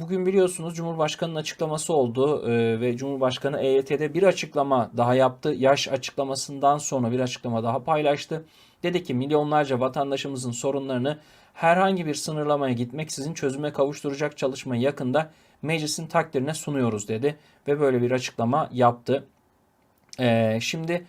Bugün biliyorsunuz Cumhurbaşkanı'nın açıklaması oldu e, ve Cumhurbaşkanı EYT'de bir açıklama daha yaptı. Yaş açıklamasından sonra bir açıklama daha paylaştı. Dedi ki milyonlarca vatandaşımızın sorunlarını herhangi bir sınırlamaya gitmeksizin çözüme kavuşturacak çalışmayı yakında meclisin takdirine sunuyoruz dedi ve böyle bir açıklama yaptı. Ee, şimdi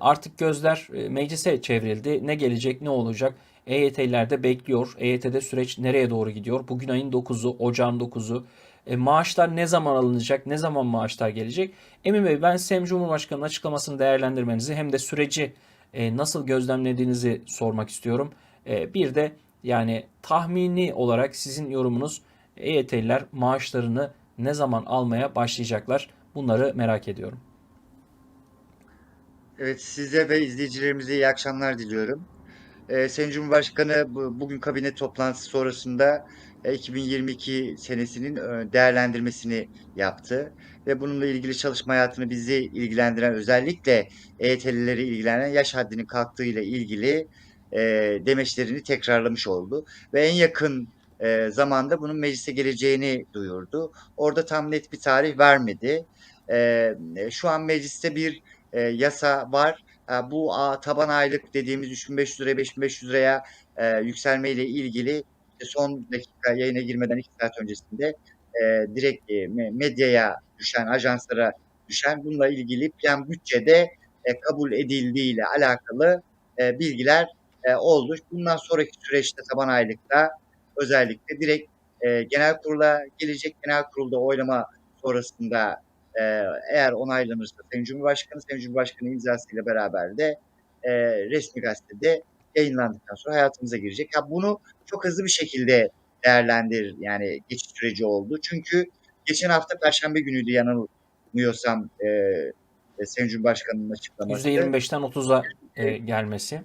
artık gözler e, meclise çevrildi. Ne gelecek, ne olacak? EYT'liler de bekliyor. EYT'de süreç nereye doğru gidiyor? Bugün ayın 9'u, ocağın 9'u. E, maaşlar ne zaman alınacak? Ne zaman maaşlar gelecek? Emin Bey ben hem Cumhurbaşkanı'nın açıklamasını değerlendirmenizi hem de süreci e, nasıl gözlemlediğinizi sormak istiyorum. E, bir de yani tahmini olarak sizin yorumunuz EYT'liler maaşlarını ne zaman almaya başlayacaklar? Bunları merak ediyorum. Evet, size ve izleyicilerimize iyi akşamlar diliyorum. Ee, Sayın Cumhurbaşkanı bu- bugün kabine toplantısı sonrasında e, 2022 senesinin e, değerlendirmesini yaptı. Ve bununla ilgili çalışma hayatını bizi ilgilendiren özellikle EYT'lileri ilgilenen yaş haddinin kalktığıyla ilgili e, demeçlerini tekrarlamış oldu. Ve en yakın e, zamanda bunun meclise geleceğini duyurdu. Orada tam net bir tarih vermedi. E, e, şu an mecliste bir e, yasa var. E, bu a, taban aylık dediğimiz 3500 liraya 5500 liraya e, yükselmeyle ilgili son dakika yayına girmeden 2 saat öncesinde e, direkt e, me- medyaya düşen, ajanslara düşen bununla ilgili plan bütçede e, kabul edildiği ile alakalı e, bilgiler e, oldu. Bundan sonraki süreçte taban aylıkta özellikle direkt e, genel kurula gelecek genel kurulda oylama sonrasında e, eğer onaylanırsa Sayın Cumhurbaşkanı, Sayın Cumhurbaşkanı imzasıyla beraber de e, resmi gazetede yayınlandıktan sonra hayatımıza girecek. Ya bunu çok hızlı bir şekilde değerlendir yani geçiş süreci oldu. Çünkü geçen hafta Perşembe günüydü yanılmıyorsam e, e, Sayın Cumhurbaşkanı'nın açıklaması. %25'ten 30'a e, gelmesi.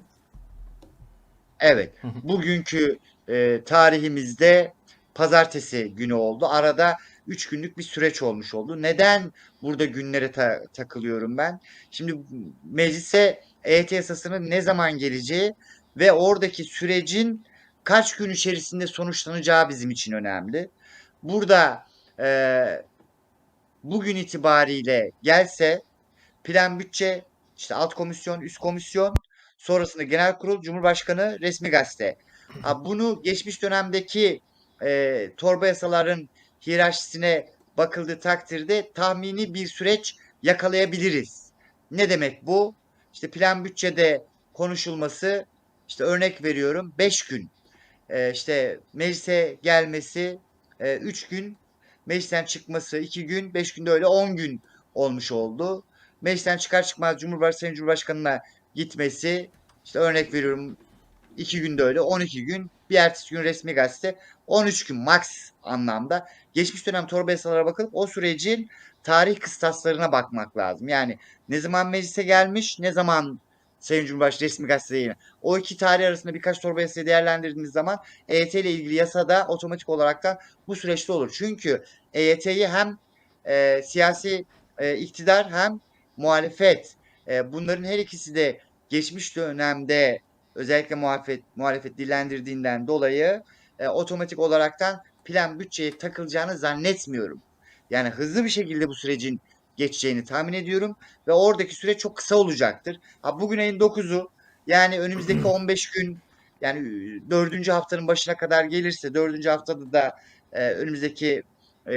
Evet. Bugünkü e, tarihimizde pazartesi günü oldu. Arada 3 günlük bir süreç olmuş oldu. Neden burada günlere ta- takılıyorum ben? Şimdi meclise EYT yasasının ne zaman geleceği ve oradaki sürecin kaç gün içerisinde sonuçlanacağı bizim için önemli. Burada e, bugün itibariyle gelse plan bütçe, işte alt komisyon, üst komisyon, sonrasında genel kurul, cumhurbaşkanı, resmi gazete. Ha, bunu geçmiş dönemdeki e, torba yasaların hiyerarşisine bakıldığı takdirde tahmini bir süreç yakalayabiliriz. Ne demek bu? İşte plan bütçede konuşulması, işte örnek veriyorum 5 gün. E, işte meclise gelmesi 3 gün, meclisten çıkması 2 gün, 5 günde öyle 10 gün olmuş oldu. Meclisten çıkar çıkmaz Cumhurbaşkanı Cumhurbaşkanı'na gitmesi işte örnek veriyorum 2 günde öyle 12 gün bir ertesi gün resmi gazete 13 gün max anlamda. Geçmiş dönem torba yasalara bakıp o sürecin tarih kıstaslarına bakmak lazım. Yani ne zaman meclise gelmiş ne zaman Sayın Cumhurbaşkanı resmi gazeteye yayın- O iki tarih arasında birkaç torba yasayı değerlendirdiğimiz zaman EYT ile ilgili yasada otomatik olarak da bu süreçte olur. Çünkü EYT'yi hem e, siyasi e, iktidar hem muhalefet e, bunların her ikisi de geçmiş dönemde özellikle muhalefet muhalefet dillendirdiğinden dolayı e, otomatik olaraktan plan bütçeye takılacağını zannetmiyorum. Yani hızlı bir şekilde bu sürecin geçeceğini tahmin ediyorum ve oradaki süre çok kısa olacaktır. Ha, bugün ayın 9'u yani önümüzdeki 15 gün yani dördüncü haftanın başına kadar gelirse dördüncü haftada da e, önümüzdeki e,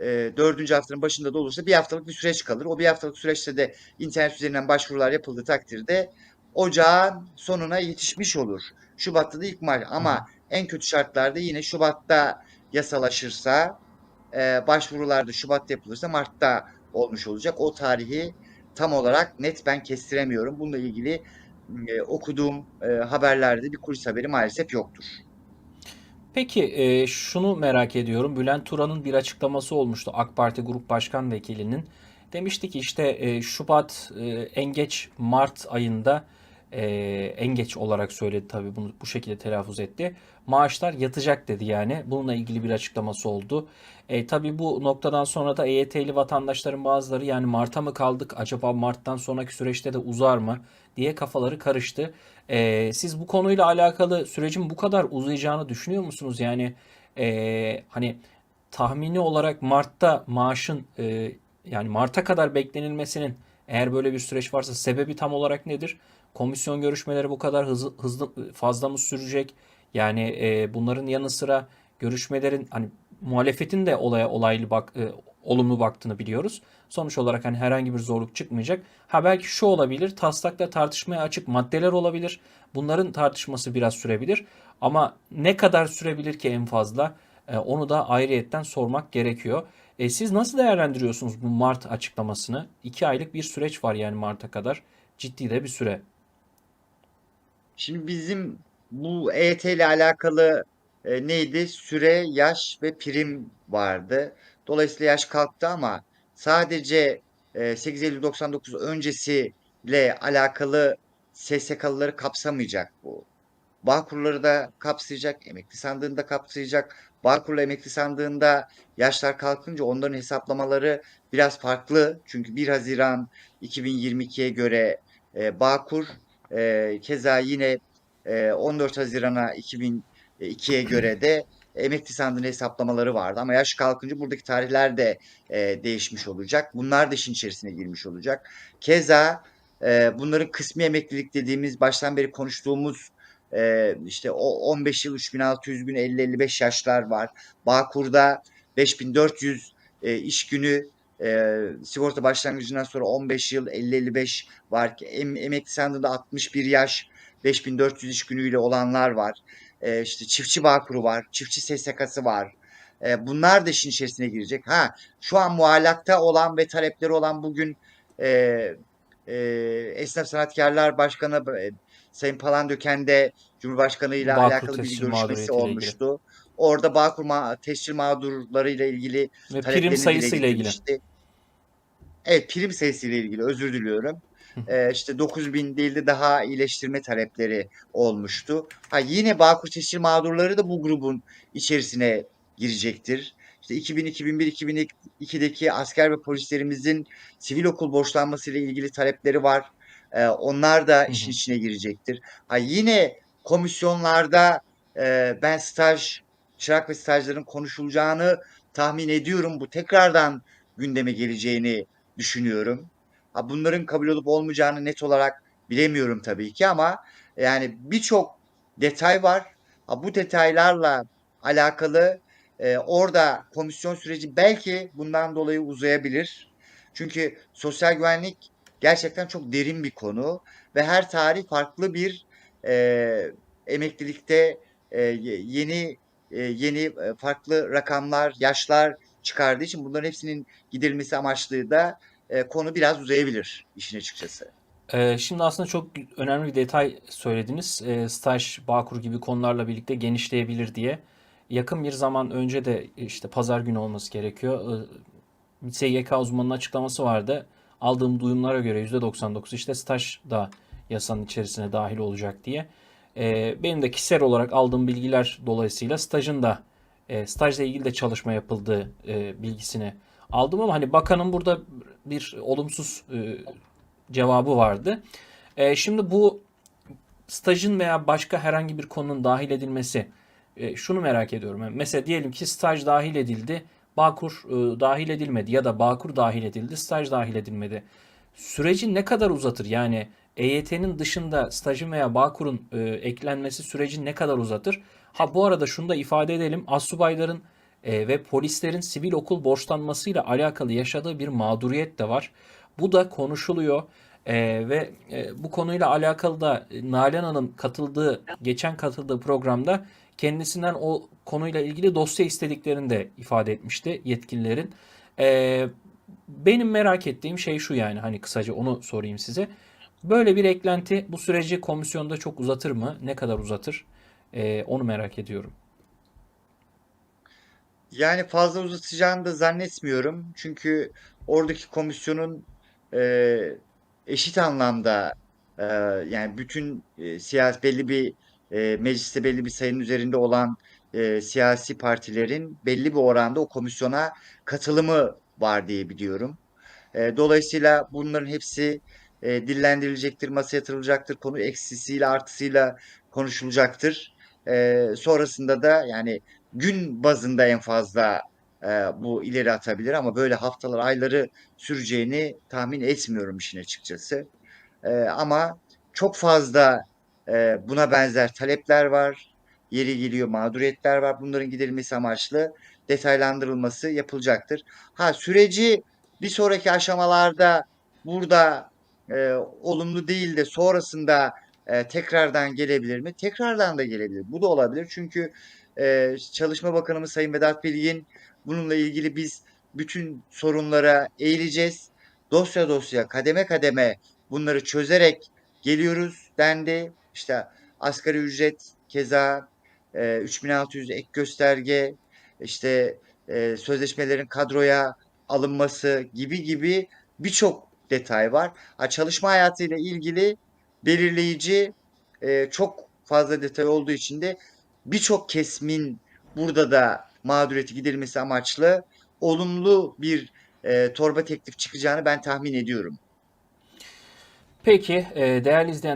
e, dördüncü haftanın başında da olursa bir haftalık bir süreç kalır. O bir haftalık süreçte de internet üzerinden başvurular yapıldığı takdirde ocağın sonuna yetişmiş olur. Şubat'ta da ilk maaş ama en kötü şartlarda yine Şubat'ta yasalaşırsa e, başvurularda Şubat'ta yapılırsa Mart'ta olmuş olacak. O tarihi tam olarak net ben kestiremiyorum. Bununla ilgili e, okuduğum e, haberlerde bir kulis haberi maalesef yoktur. Peki e, şunu merak ediyorum. Bülent Turan'ın bir açıklaması olmuştu AK Parti Grup Başkan Vekilinin. Demişti ki işte e, Şubat e, en geç Mart ayında e, en geç olarak söyledi tabii bunu bu şekilde telaffuz etti. Maaşlar yatacak dedi yani. Bununla ilgili bir açıklaması oldu. E, tabii bu noktadan sonra da EYT'li vatandaşların bazıları yani Mart'a mı kaldık acaba Mart'tan sonraki süreçte de uzar mı diye kafaları karıştı. E, siz bu konuyla alakalı sürecin bu kadar uzayacağını düşünüyor musunuz? Yani e, hani tahmini olarak Mart'ta maaşın e, yani Mart'a kadar beklenilmesinin eğer böyle bir süreç varsa sebebi tam olarak nedir? Komisyon görüşmeleri bu kadar hızlı, hızlı fazla mı sürecek? Yani e, bunların yanı sıra görüşmelerin hani muhalefetin de olaya olaylı bak e, olumlu baktığını biliyoruz. Sonuç olarak hani herhangi bir zorluk çıkmayacak. Ha belki şu olabilir. Taslakta tartışmaya açık maddeler olabilir. Bunların tartışması biraz sürebilir. Ama ne kadar sürebilir ki en fazla? E, onu da ayrıyetten sormak gerekiyor. E, siz nasıl değerlendiriyorsunuz bu Mart açıklamasını? İki aylık bir süreç var yani Mart'a kadar. Ciddi de bir süre. Şimdi bizim bu EYT ile alakalı e, neydi? Süre, yaş ve prim vardı. Dolayısıyla yaş kalktı ama sadece e, 8 Eylül 99 öncesiyle alakalı SSK'lıları kapsamayacak bu. Bağkurları da kapsayacak, emekli sandığını da kapsayacak. Bağkurla emekli sandığında yaşlar kalkınca onların hesaplamaları biraz farklı. Çünkü 1 Haziran 2022'ye göre e, Bağkur e, keza yine e, 14 Haziran'a 2002'ye göre de emekli sandığının hesaplamaları vardı. Ama yaş kalkınca buradaki tarihler de e, değişmiş olacak. Bunlar da işin içerisine girmiş olacak. Keza e, bunların kısmi emeklilik dediğimiz baştan beri konuştuğumuz e, işte o 15 yıl 3600 gün 50-55 yaşlar var. Bağkur'da 5400 e, iş günü e, sigorta başlangıcından sonra 15 yıl 50-55 var. Em, emekli sandığında 61 yaş 5400 iş günüyle olanlar var. E, işte çiftçi Bağkur'u var. Çiftçi SSK'sı var. E, bunlar da işin içerisine girecek. Ha şu an muallakta olan ve talepleri olan bugün e, e, Esnaf Sanatkarlar Başkanı e, Sayın Palandöken de Cumhurbaşkanı ile alakalı bir görüşmesi mağduriyetiyle ilgili. olmuştu. Orada Bağkur ma tescil mağdurları ile ilgili Ve prim sayısı ile ilgili. Evet prim sayısı ile ilgili özür diliyorum. Ee, işte 9000 değil de daha iyileştirme talepleri olmuştu. Ha yine Bağkur tescil mağdurları da bu grubun içerisine girecektir. İşte 2000, 2001, 2002'deki asker ve polislerimizin sivil okul borçlanması ile ilgili talepleri var. Ee, onlar da işin içine girecektir. Ha yine komisyonlarda e, ben staj, çırak ve stajların konuşulacağını tahmin ediyorum. Bu tekrardan gündeme geleceğini düşünüyorum. Ha, bunların kabul olup olmayacağını net olarak bilemiyorum tabii ki ama yani birçok detay var. Ha, bu detaylarla alakalı e, orada komisyon süreci belki bundan dolayı uzayabilir. Çünkü sosyal güvenlik gerçekten çok derin bir konu ve her tarih farklı bir e, emeklilikte e, ye- yeni e, yeni e, farklı rakamlar, yaşlar çıkardığı için bunların hepsinin giderilmesi amaçlı da e, konu biraz uzayabilir işin açıkçası. Ee, şimdi aslında çok önemli bir detay söylediniz. Ee, staj, Bağkur gibi konularla birlikte genişleyebilir diye. Yakın bir zaman önce de işte pazar günü olması gerekiyor. Ee, SGK uzmanının açıklaması vardı. Aldığım duyumlara göre %99 işte staj da yasanın içerisine dahil olacak diye. Ee, benim de kişisel olarak aldığım bilgiler dolayısıyla stajın da e, stajla ilgili de çalışma yapıldığı e, bilgisini aldım ama hani bakanın burada bir olumsuz e, cevabı vardı. E, şimdi bu stajın veya başka herhangi bir konunun dahil edilmesi e, şunu merak ediyorum. Mesela diyelim ki staj dahil edildi, Bağkur e, dahil edilmedi ya da Bağkur dahil edildi, staj dahil edilmedi. Süreci ne kadar uzatır? Yani EYT'nin dışında stajın veya Bağkur'un e, eklenmesi süreci ne kadar uzatır? Ha bu arada şunu da ifade edelim. Astsubayların e, ve polislerin sivil okul borçlanmasıyla alakalı yaşadığı bir mağduriyet de var. Bu da konuşuluyor. E, ve e, bu konuyla alakalı da e, Nalan Hanım katıldığı, geçen katıldığı programda kendisinden o konuyla ilgili dosya istediklerini de ifade etmişti yetkililerin. E, benim merak ettiğim şey şu yani hani kısaca onu sorayım size. Böyle bir eklenti bu süreci komisyonda çok uzatır mı? Ne kadar uzatır? E, onu merak ediyorum. Yani fazla uzatacağını da zannetmiyorum. Çünkü oradaki komisyonun e, eşit anlamda e, yani bütün e, siyasi belli bir e, mecliste belli bir sayının üzerinde olan e, siyasi partilerin belli bir oranda o komisyona katılımı var diye biliyorum. E, dolayısıyla bunların hepsi e, dillendirilecektir, masaya yatırılacaktır, konu eksisiyle artısıyla konuşulacaktır. E, sonrasında da yani gün bazında en fazla e, bu ileri atabilir ama böyle haftalar, ayları süreceğini tahmin etmiyorum işin açıkçası. E, ama çok fazla e, buna benzer talepler var. Yeri geliyor mağduriyetler var. Bunların giderilmesi amaçlı detaylandırılması yapılacaktır. Ha süreci bir sonraki aşamalarda burada e, olumlu değil de sonrasında e, tekrardan gelebilir mi? Tekrardan da gelebilir. Bu da olabilir. Çünkü e, Çalışma Bakanımız Sayın Vedat Bilgin bununla ilgili biz bütün sorunlara eğileceğiz. Dosya dosya, kademe kademe bunları çözerek geliyoruz dendi. İşte asgari ücret keza e, 3600 ek gösterge, işte e, sözleşmelerin kadroya alınması gibi gibi birçok detay var. Ha, çalışma hayatıyla ilgili belirleyici e, çok fazla detay olduğu için de birçok kesmin burada da mağduriyeti giderilmesi amaçlı olumlu bir e, torba teklif çıkacağını ben tahmin ediyorum. Peki e, değerli izleyenler